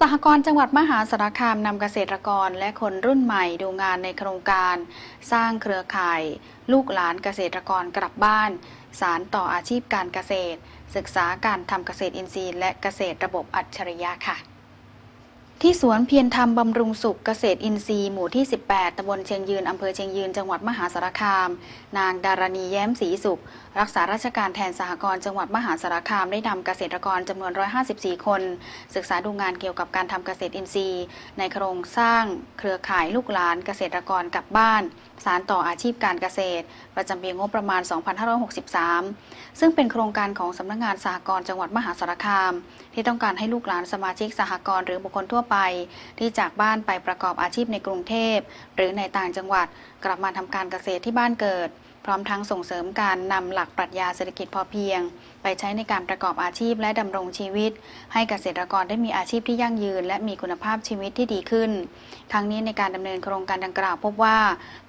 สหกรณ์จังหวัดมหาสารคามนำเกษตรกรและคนรุ่นใหม่ดูงานในโครงการ สร้างเครือข่าย ลูกหลานเกษตรกรกลับบ้าน สารต่ออาชีพการเกษตร ศึกษาการทำเกษตรอินทรีย์และเกษตรระบบอัจฉริยะค่ะ ที่สวนเพียรธรรมบำรุงสุขเกษตรอินทรีย์หมู่ที่ 18ตำบลเชียงยืนอำเภอเชียงยืนจังหวัดมหาสารคาม นางดารณีแย้มศรีสุข รักษาราชการแทนสหกรณ์จังหวัดมหาสารคามได้นำเกษตรกรจำนวน 154 คน ศึกษาดูงานเกี่ยวกับการทำเกษตรอินทรีย์ ในโครงสร้าง เครือข่ายลูกหลานเกษตรกรกลับบ้าน สารต่ออาชีพการเกษตร ประจำปีงบประมาณ 2563 ซึ่งเป็นโครงการของสำนักงงานสหกรณ์จังหวัดมหาสารคาม ที่ต้องการให้ลูกหลานสมาชิกสหกรณ์หรือบุคคลทั่วไปที่จากบ้านไปประกอบอาชีพในกรุงเทพ หรือในต่างจังหวัด กลับมาทำการเกษตรที่บ้านเกิด พร้อมทั้งส่งเสริมการนำหลักปรัชญาเศรษฐกิจพอเพียง ไปใช้ในการประกอบอาชีพและดำรงชีวิต ให้เกษตรกรได้มีอาชีพที่ยั่งยืน และมีคุณภาพชีวิตที่ดีขึ้น ทั้งนี้ในการดำเนินโครงการดังกล่าวพบว่า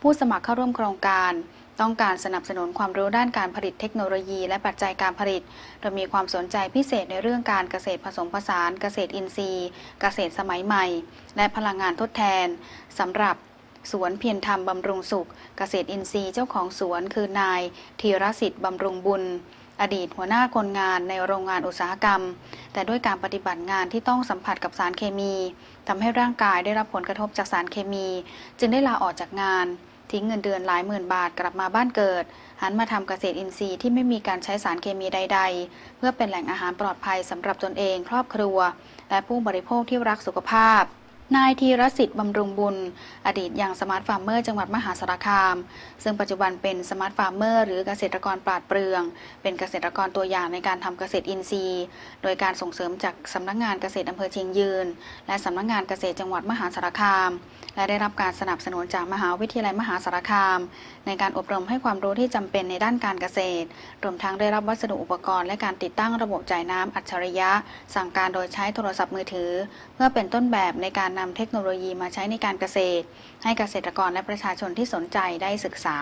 ผู้สมัครเข้าร่วมโครงการ ต้องการสนับสนุนความรู้ด้านการผลิตเทคโนโลยี และปัจจัยการผลิต โดยมีความสนใจพิเศษในเรื่องการเกษตรผสมผสาน เกษตรอินทรีย์ เกษตรสมัยใหม่ และพลังงานทดแทนสำหรับสวนเพียรธรรมบำรุงสุข เกษตรอินทรีย์เจ้าของสวนคือนายธีรสิทธิ์บำรุงบุญ อดีตหัวหน้าคนงานในโรงงานอุตสาหกรรม แต่ด้วยการปฏิบัติงานที่ต้องสัมผัสกับสารเคมีทำให้ร่างกายได้รับผลกระทบจากสารเคมี จึงได้ลาออกจากงาน ทิ้งเงินเดือนหลายหมื่นบาทกลับมาบ้านเกิด หันมาทำเกษตรอินทรีย์ที่ไม่มีการใช้สารเคมีใด ๆ เพื่อเป็นแหล่งอาหารปลอดภัยสำหรับตนเองครอบครัว และผู้บริโภคที่รักสุขภาพ นายธีรสิทธิ์บำรุงบุญ อดีตยังสมาร์ทฟาร์มเมอร์จังหวัดมหาสารคาม ซึ่งปัจจุบันเป็นสมาร์ทฟาร์มเมอร์หรือเกษตรกรปราดเปรือง เป็นเกษตรกรตัวอย่างในการทำเกษตรอินทรีย์ โดยการส่งเสริมจากสำนักงงานเกษตรอำเภอเชียงยืน และสำนักงงานเกษตรจังหวัดมหาสารคาม และได้รับการสนับสนุนจากมหาวิทยาลัยมหาสารคาม ในการอบรมให้ความรู้ที่จำเป็นในด้านการเกษตร รวมทั้งได้รับวัสดุอุปกรณ์ และการติดตั้งระบบจ่ายน้ำอัจฉริยะ สั่งการโดยใช้โทรศัพท์มือถือ เพื่อเป็นต้นแบบในการนำเทคโนโลยีมาใช้ในการเกษตร ให้เกษตรกรและประชาชนที่สนใจได้ศึกษา